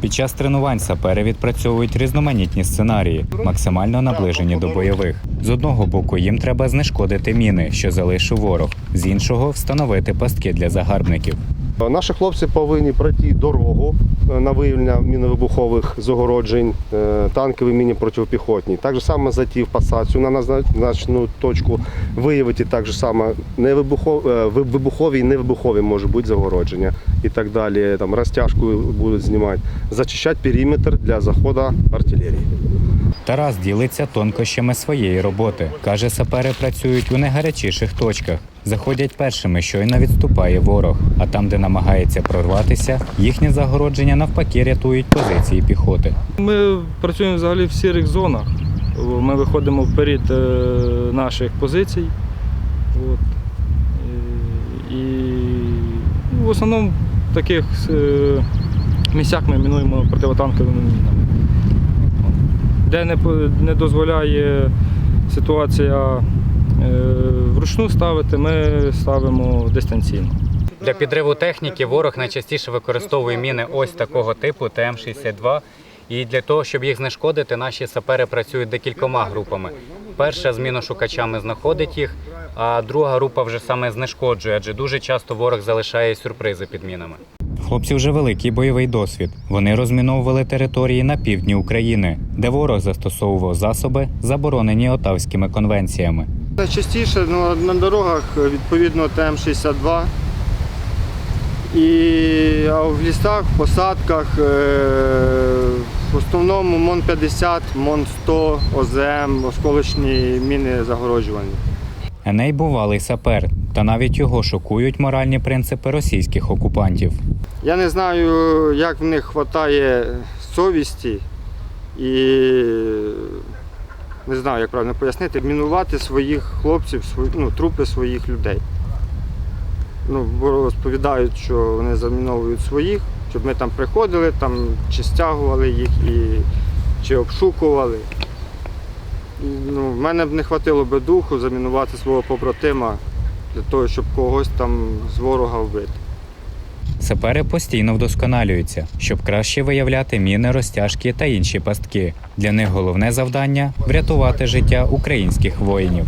Під час тренувань сапери відпрацьовують різноманітні сценарії, максимально наближені до бойових. З одного боку їм треба знешкодити міни, що залишив ворог, з іншого встановити пастки для загарбників. Наші хлопці повинні пройти дорогу е, на виявлення міновибухових загороджень, е, танкові міні протипіхотні. Так же само зайти в пасацію на назначену точку, виявити так же само вибухові і невибухові може бути загородження і так далі. Там розтяжку будуть знімати, зачищати периметр для заходу артилерії. Тарас ділиться тонкощами своєї роботи. Каже, сапери працюють у найгарячіших точках. Заходять першими, щойно відступає ворог. А там, де намагається прорватися, їхнє загородження навпаки рятують позиції піхоти. Ми працюємо взагалі в сірих зонах. Ми виходимо вперед е, наших позицій. От. І, ну, в основному в таких е, місцях ми мінуємо противотанковими мінами. Де не, не дозволяє ситуація е, вручну ставити, ми ставимо дистанційно. Для підриву техніки ворог найчастіше використовує міни ось такого типу ТМ-62. І для того, щоб їх знешкодити, наші сапери працюють декількома групами. Перша з міношукачами знаходить їх, а друга група вже саме знешкоджує, адже дуже часто ворог залишає сюрпризи під мінами. Хлопці вже великий бойовий досвід. Вони розміновували території на півдні України, де ворог застосовував засоби, заборонені Отавськими конвенціями. Найчастіше ну, на дорогах відповідно ТМ-62. І, а в лісах, в посадках е, в основному МОН-50, МОН-100, ОЗМ, осколочні міни загороджувальні. Еней бувалий сапер, та навіть його шокують моральні принципи російських окупантів. Я не знаю, як в них вистачає совісті і не знаю, як правильно пояснити, мінувати своїх хлопців, свої- ну, трупи своїх людей. Ну, бо розповідають, що вони заміновують своїх, щоб ми там приходили, там чи стягували їх, і, чи обшукували. Ну, в мене б не хватило би духу замінувати свого побратима для того, щоб когось там з ворога вбити. Сапери постійно вдосконалюються, щоб краще виявляти міни, розтяжки та інші пастки. Для них головне завдання врятувати життя українських воїнів.